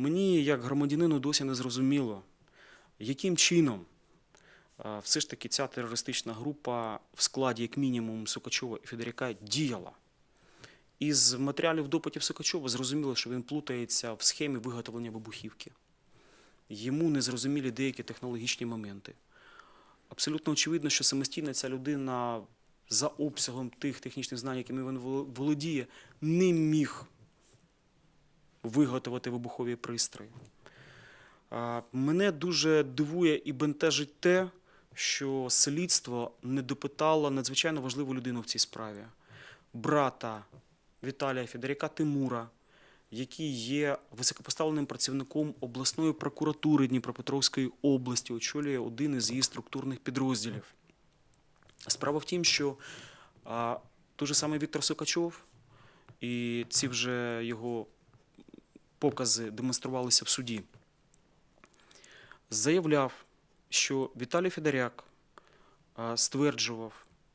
Мені, як громадянину, досі не зрозуміло, яким чином все ж таки ця терористична група в складі, як мінімум, Сукачова і Федоряка діяла. Із матеріалів допитів Сукачова зрозуміло, що він плутається в схемі виготовлення вибухівки. Йому не зрозумілі деякі технологічні моменти. Абсолютно очевидно, що самостійно ця людина за обсягом тих технічних знань, якими він володіє, не міг виготовити вибухові пристрої. Мене дуже дивує і бентежить те, що слідство не допитало надзвичайно важливу людину в цій справі брата Віталія Федоряка Тимура, який є високопоставленим працівником обласної прокуратури Дніпропетровської області, очолює один із її структурних підрозділів. Справа в тім, що той же самий Віктор Сокачов, і ці вже його покази демонструвалися в суді, заявляв, що Віталій Федоряк стверджував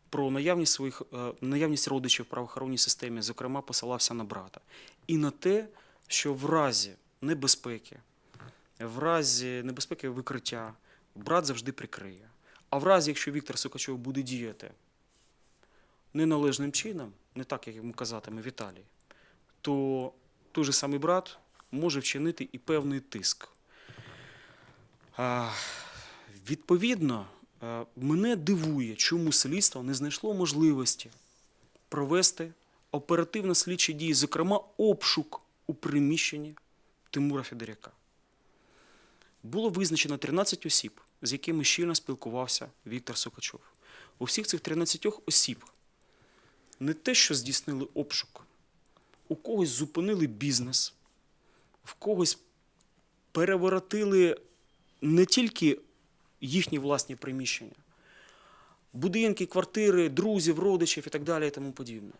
про наявність своїх наявність родичів в правоохоронній системі, зокрема, посилався на брата, і на те, що в разі небезпеки, в разі небезпеки викриття, брат завжди прикриє. А в разі, якщо Віктор Сокачов буде діяти неналежним чином, не так, як йому казатиме Віталій, то той же самий брат може вчинити і певний тиск. Відповідно, мене дивує, чому слідство не знайшло можливості провести оперативно-слідчі дії, зокрема обшук у приміщенні Тимура Федоряка. Було визначено 13 осіб, з якими щільно спілкувався Віктор Сокачов. У всіх цих 13 осіб не те, що здійснили обшук, у когось зупинили бізнес, в когось переворотили не тільки їхні власні приміщення, будинки, квартири, друзів, родичів і так далі і тому подібне.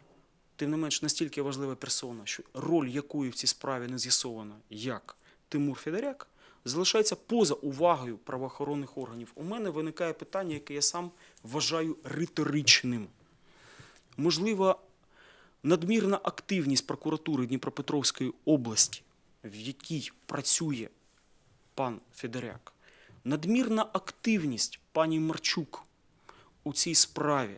Тим не менш, настільки важлива персона, що роль якої в цій справі не з'ясована, як Тимур Федоряк, залишається поза увагою правоохоронних органів. У мене виникає питання, яке я сам вважаю риторичним. Можливо, надмірна активність прокуратури Дніпропетровської області, в якій працює пан Федоряк, надмірна активність пані Марчук у цій справі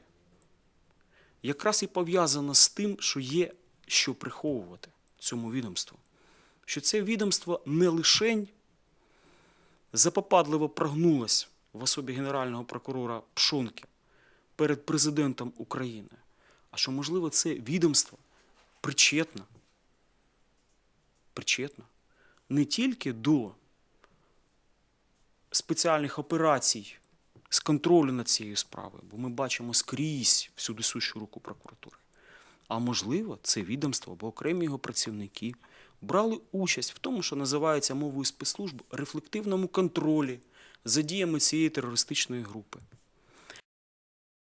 якраз і пов'язана з тим, що є що приховувати цьому відомству. Що це відомство не лишень запопадливо прогнулось в особі генерального прокурора Пшонки перед президентом України, а що, можливо, це відомство причетно, причетно не тільки до спеціальних операцій з контролю над цією справою, бо ми бачимо скрізь всюди сущу руку прокуратури. А можливо, це відомство або окремі його працівники брали участь в тому, що називається мовою спецслужб рефлективному контролі за діями цієї терористичної групи.